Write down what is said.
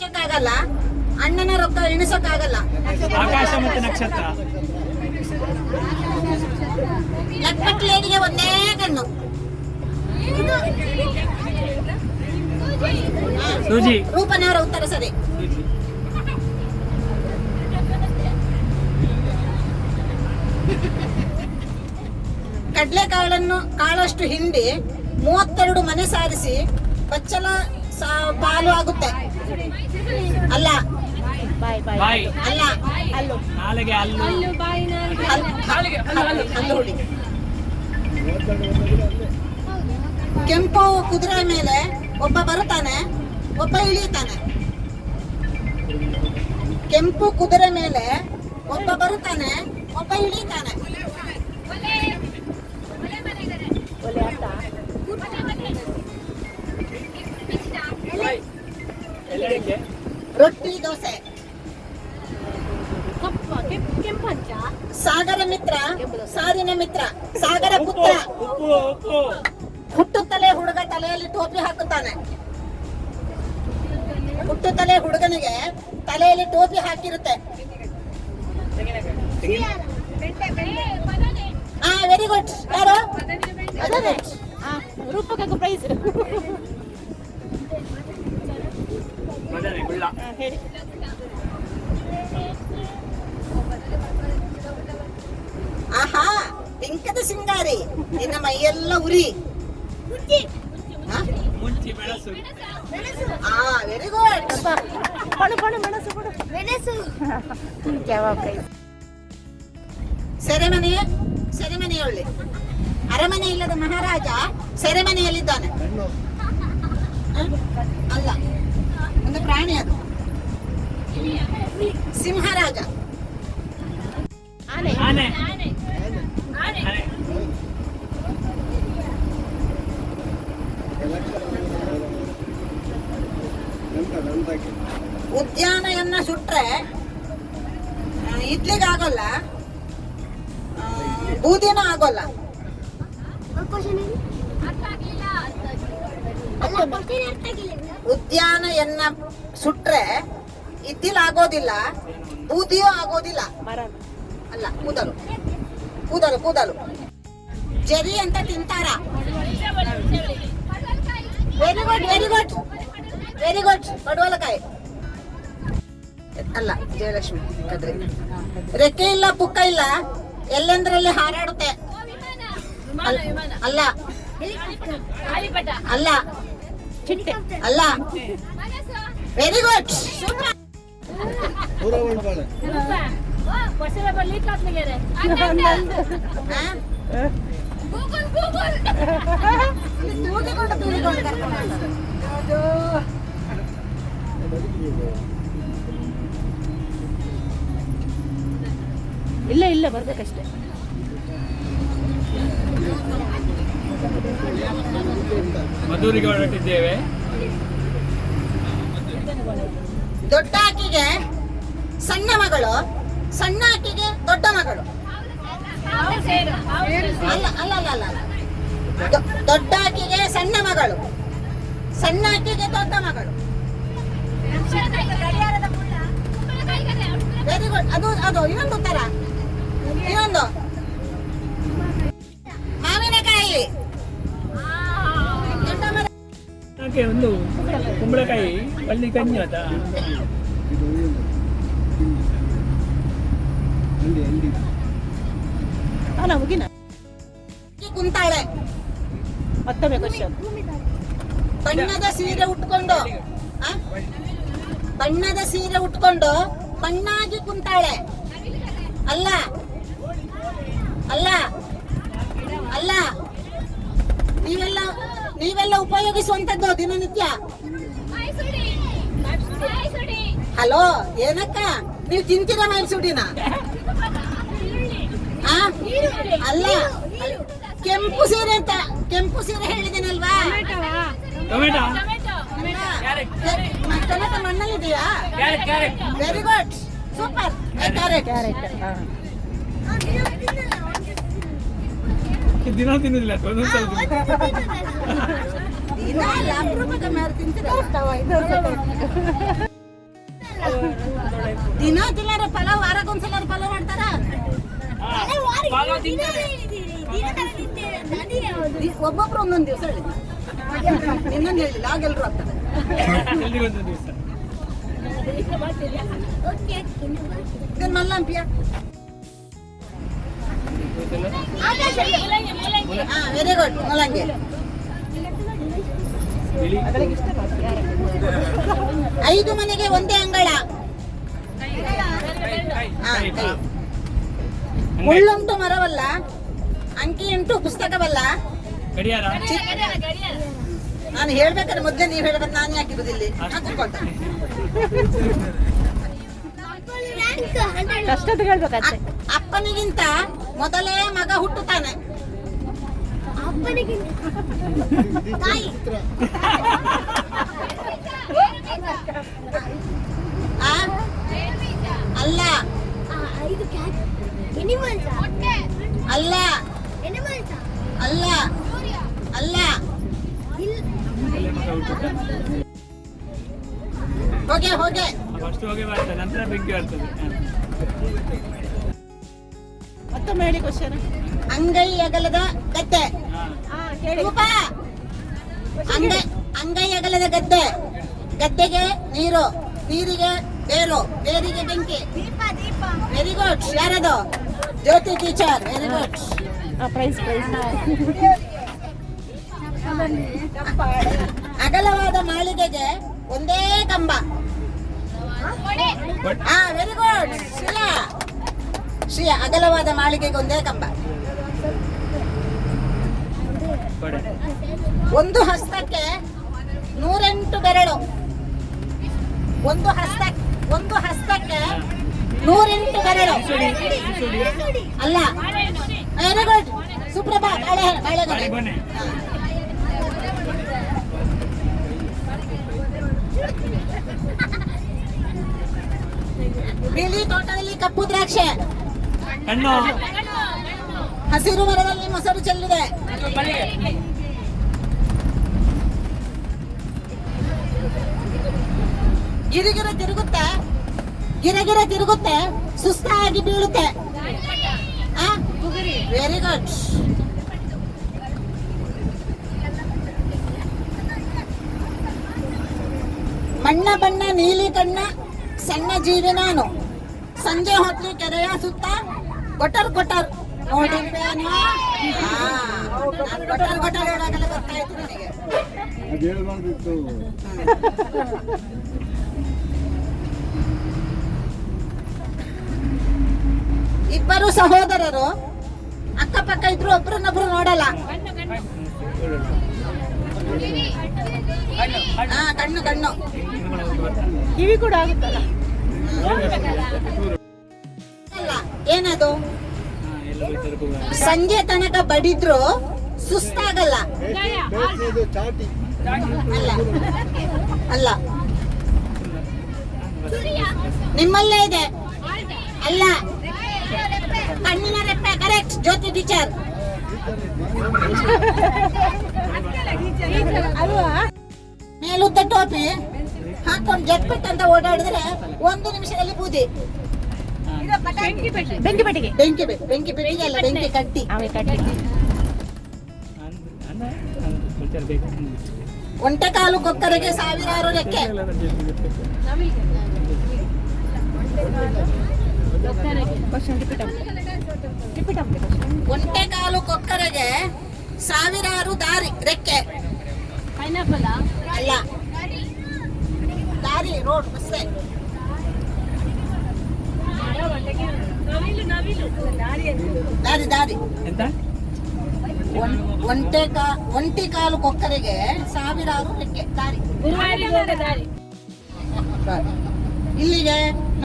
ಎಣಿಸಕ್ಕಾಗಲ್ಲ ಅಣ್ಣನ ರೊಕ್ಕ ಎಣಿಸಕ್ಕಾಗಲ್ಲ. ಆಕಾಶ ಮತ್ತೆ ನಕ್ಷತ್ರ. ಲಟ್ಪಟ್ ಲೇಡಿಗೆ ಒಂದೇ ಕಣ್ಣು. ಸೂಜಿ. ರೂಪನವರ ಉತ್ತರ ಸರಿ ಕಡ್ಲೆಕಾಳನ್ನು ಕಾಳಷ್ಟು ಹಿಂಡಿ ಮೂವತ್ತೆರಡು ಮನೆ ಸಾರಿಸಿ ಬಚ್ಚಲ ಪಾಲು ಆಗುತ್ತೆ. ಅಲ್ಲ. ಬಾಯ್ ಅಲ್ಲ. ನಾಲೆಗೆ ಹಲ್ಲು ನಾಲಿಗೆ ಅಲ್ಲು ಅಲ್ಲು. ಹುಡಿ ಕೆಂಪು ಕುದುರೆ ಮೇಲೆ ಒಬ್ಬ ಬರುತ್ತಾನೆ ಒಬ್ಬ ಇಳಿಯುತ್ತಾನೆ. ಕೆಂಪು ಕುದುರೆ ಮೇಲೆ ಒಬ್ಬ ಬರುತ್ತಾನೆ ಒಬ್ಬ ಇಳಿತಾನೆ ಸಾರಿನ ಮಿತ್ರ. ಸಾಗರ ಉಪ್ಪು ಪುತ್ರ. ಹುಟ್ಟುತ್ತಲೇ ಹುಡುಗ ತಲೆಯಲ್ಲಿ ಟೋಪಿ ಹಾಕುತ್ತಾನೆ. ಹುಟ್ಟುತ್ತಲೇ ಹುಡುಗನಿಗೆ ತಲೆಯಲ್ಲಿ ಟೋಪಿ ಹಾಕಿರುತ್ತೆ. ಹಾ ವೆರಿ ಗುಡ್ ಯಾರು? ಅದೇ ರೂಪಕ್ಕೆ ಪ್ರೈಸ್ ಹೇಳಿ. ಬಿಂಕದ ಸಿಂಗಾರಿ ನಿನ್ನ ಮೈಯೆಲ್ಲ ಉರಿ. ಆ? ವೆರಿ ಗುಡ್ ಮೆಣಸು. ಸೆರೆಮನೆ ಒಳ್ಳೆ ಅರಮನೆ ಇಲ್ಲದ ಮಹಾರಾಜ ಸೆರೆಮನೆಯಲ್ಲಿದ್ದಾನೆ. ಅಲ್ಲ ಒಂದು ಪ್ರಾಣಿ ಅದು. ಸಿಂಹರಾಜ. ಆನೆ. ಉದ್ಯಾನಯನ್ನ ಸುಟ್ರೆ ಇಡ್ಲಿಗೆ ಆಗೋಲ್ಲ ಬೂದಿನ ಆಗೋಲ್ಲ. ಉದ್ಯಾನ ಉದ್ಯಾನಯನ್ನ ಸುಟ್ರೆ ಇದ್ದಿಲಾಗೋದಿಲ್ಲ ಬೂದಿಯೂ ಆಗೋದಿಲ್ಲ. ಅಲ್ಲ ಕೂದಲು. ಕೂದಲು ಕೂದಲು. ಜರಿ ಅಂತ ತಿಂತಾರ. Very good very good very good ಪಡವಲಕಾಯಿ ಅಲ್ಲ ಜಯಲಕ್ಷ್ಮಿ ಕದ್ರಿ ರೆಕ್ಕೆ ಇಲ್ಲ ಪುಕ್ಕ ಇಲ್ಲ ಎಲ್ಲೆಂದ್ರಲ್ಲಿ ಹಾರಾಡುತ್ತೆ? ಅಲ್- ಅಲ್ಲ. ಅಲ್ಲ. ಚಿಟ್ಟೆ. ಅಲ್ಲ. ವೆರಿ ಗುಡ್ ಸೂಪರ್ ತೂಗಿಕೊಂಡು ತೂಗಿಕೊಂಡು ಕರ್ಕೊಂಡು ಬರ್ಬೇಕಷ್ಟೇ. ಮಧುರಿಗೆ ಹೊರಟಿದ್ದೇವೆ. ದೊಡ್ಡ ಆಕಿಗೆ ಸಣ್ಣ ಮಗಳು ಸಣ್ಣ ಆಕಿಗೆ ದೊಡ್ಡ ಮಗಳು. ಅಲ್ಲ ಅಲ್ಲ ಅಲ್ಲ ಅಲ್ಲ ಅಲ್ಲ. ದೊಡ್ಡ ಆಕಿಗೆ ಸಣ್ಣ ಮಗಳು ಸಣ್ಣ ಆಕಿಗೆ ದೊಡ್ಡ ಮಗಳು. ವೆರಿ ಗುಡ್ ಅದು ಅದು ಇನ್ನೊಂದು ಉತ್ತರ. ಇನ್ನೊಂದು. ಮಾವಿನಕಾಯಿ. ಒಂದು ಕುಂಬಳಕಾಯಿ ಬಳ್ಳಿ ಕಣ್ಣಿ ಅದ ಅಲ್ಲ ಮುಗಿನ ಕುಂತಾಳೆ. ಮತ್ತೊಮ್ಮೆ ಕ್ವಶನ್ ಬಣ್ಣದ ಸೀರೆ ಉಟ್ಕೊಂಡು ಆ? ಬಣ್ಣದ ಸೀರೆ ಉಟ್ಕೊಂಡು ಬಣ್ಣಾಗಿ ಕುಂತಾಳೆ. ಅಲ್ಲ ಅಲ್ಲ ಅಲ್ಲ ನೀವೆಲ್ಲ ನೀವೆಲ್ಲ ಉಪಯೋಗಿಸುವಂತದ್ದು ದಿನನಿತ್ಯ. ಹಲೋ ಏನಕ್ಕ? ನೀವು ತಿಂತೀರ ಮೈಸೂಡಿನ ಸುಡಿನ ಅಲ್ಲ ಕೆಂಪು ಸೀರೆ ಅಂತ ಕೆಂಪು ಸೀರೆ ಹೇಳಿದ್ದೀನಲ್ವಾ? Tomato. Carrot tomato ಮಣ್ಣಲ್ಲಿದೆಯಾ? Carrot carrot. Very good super. Carrot. Carrot. ದಿನ ತಿನ್ನುದಿಲ್ಲ ಒಂದೊಂದು ಸಲ ತಿನ್ನು. ದಿನ ತಿನ್ನಾರ ಪಲಾವ್ ವಾರಕ್ಕೊಂದ್ಸಲ ಪಲಾವ್ ಮಾಡ್ತಾರ? ಒಬ್ಬೊಬ್ರು ಒಂದೊಂದು ದಿವಸ ಹೇಳಿದ್ರು ಇನ್ನೊಂದು ಹೇಳಿಲ್ಲ ಆಗೆಲ್ರು ಆಗ್ತದೆ ಇದನ್ನ ಮಲ್ಲಂಪಿಯ. ವೆರಿ ಗುಡ್ ಮೂಲಂಗಿ ಐದು ಮನೆಗೆ ಒಂದೇ ಅಂಗಳ. ಮುಳ್ಳುಂಟು ಮರವಲ್ಲ ಅಂಕಿ ಉಂಟು ಪುಸ್ತಕವಲ್ಲ? ಗಡಿಯಾರ? ನಾನು ಹೇಳ್ಬೇಕಾದ್ರೆ ಮೊದಲೇ ನೀವು ಹೇಳ್ಬೇಕು ನಾನು ಯಾಕೆ ಇರುದಿಲ್ಲ? ಹೇಳ್ಬೇಕಂತೆ ಅಪ್ಪನಿಗಿಂತ ಮೊದಲೇ ಮಗ ಹುಟ್ಟುತ್ತಾನೆ? ಅಲ್ಲ. ಅಲ್ಲ. ಅಲ್ಲ. ಅಲ್ಲ. ಹೋಗೆ ಹೋಗೆ. ನಂತರ ಬೆಂಕಿ ಬರ್ತದೆ. ಮತ್ತೊಮ್ಮೆ ಹೇಳಿ ಕ್ವಶನ್ ಅಂಗೈ ಅಗಲದ ಗದ್ದೆ. ರೂಪ. ಅಂಗೈ ಅಂಗೈ ಅಗಲದ ಗದ್ದೆ. ಗದ್ದೆಗೆ ನೀರು ನೀರಿಗೆ ಬೇರು ಬೇರಿಗೆ ಬೆಂಕಿ. ವೆರಿ ಗುಡ್ ಯಾರದು? Jyothi teacher very good prize prize ಅಗಲವಾದ ಮಾಳಿಗೆಗೆ ಒಂದೇ ಕಂಬ. ಹಾ ವೆರಿ ಗುಡ್ ಶ್ರೀಯಾ ಶ್ರೀಯಾ ಅಗಲವಾದ ಮಾಳಿಗೆಗೊಂದೇ ಕಂಬ. ಒಂದು ಹಸ್ತಕ್ಕೆ ನೂರೆಂಟು ಬೆರಳು. ಒಂದು ಹಸ್ತ, ಒಂದು ಹಸ್ತಕ್ಕೆ ನೂರೆಂಟು ಬೆರಳು. ಅಲ್ಲ ಸುಪ್ರಭಾ, ಬಾಳೆ ಬಾಳೆಗೊನೆ. ಬಿಳಿ ತೋಟದಲ್ಲಿ ಕಪ್ಪು ದ್ರಾಕ್ಷೆ. ಹಣ್ಣು. ಹಸಿರು ಮರದಲ್ಲಿ ಮೊಸರು ಚೆಲ್ಲಿದೆ. ಗಿರಿಗಿರ ತಿರುಗುತ್ತೆ. ಗಿರಗಿರ ತಿರುಗುತ್ತೆ. ಸುಸ್ತಾಗಿ ಬೀಳುತ್ತೆ. ವೆರಿ ಗುಡ್ ಮಣ್ಣ ಬಣ್ಣ ನೀಲಿ ಕಣ್ಣ ಸಣ್ಣ ಜೀವಿ ನಾನು. ಸಂಜೆ ಹೊತ್ತು ಕೆರೆಯ ಸುತ್ತ ಗೊಟ್ಟರ್ ಗೊಟ್ಟರ್ ನೋಡಿದ್ದೇನು ಕೊಟರ್ ಕೊಟರ್ ಹೇಳೋಕೆಲ್ಲ ಗೊತ್ತಾಯ್ತು ನನಗೆ. ಇಬ್ಬರು ಸಹೋದರರು ಅಕ್ಕಪಕ್ಕ ಇದ್ರು ಒಬ್ರನ್ನೊಬ್ರು ನೋಡಲ್ಲ. ಹಾ ಕಣ್ಣು ಕಣ್ಣು. ಕಿವಿ ಕೂಡ ಆಗುತ್ತಲ್ಲ? ಏನದು. ಸಂಜೆ ತನಕ ಬಡಿದ್ರು ಸುಸ್ತಾಗಲ್ಲ. ಅಲ್ಲ. ಅಲ್ಲ ನಿಮ್ಮಲ್ಲೇ ಇದೆ. ಅಲ್ಲ. ಕಣ್ಣಿನ ರೆಪ್ಪೆ ಕರೆಕ್ಟ್ ಜ್ಯೋತಿ ಟೀಚರ್ ಮೇಲುದ್ದ ಟೋಪಿ. ಹಾಕೊಂಡು ಜಟ್ಪಟ್ ಅಂತ ಓಡಾಡಿದ್ರೆ ಒಂದು ನಿಮಿಷದಲ್ಲಿ ಬೂದಿ. ಬೆಂಕಿ ಪೆಟ್ಟಿಗೆ. ಬೆಂಕಿ ಬೇಕು ಬೆಂಕಿ ಪೆಟ್ಟಿಗೆ ಅಲ್ಲ ಬೆಂಕಿ ಕಟ್ಟಿ. ಒಂಟೆ ಕಾಲು ಕೊಕ್ಕರೆಗೆ ಸಾವಿರಾರು ಕ್ವಶನ್ ಒಂಟೆ ಕಾಲು ಕೊಕ್ಕರೆಗೆ ಸಾವಿರಾರು ದಾರಿ ರೆಕ್ಕೆ. ಅಲ್ಲ. ದಾರಿ ರೋಡ್ ಬಸ್ಸೆ. ದಾರಿ ದಾರಿ. ಒಂಟೆ ಕಾ ಒಂಟಿ ಕಾಲು ಕೊಕ್ಕರಿಗೆ ಸಾವಿರಾರು ರೆಕ್ಕೆ ದಾರಿ. ಇಲ್ಲಿಗೆ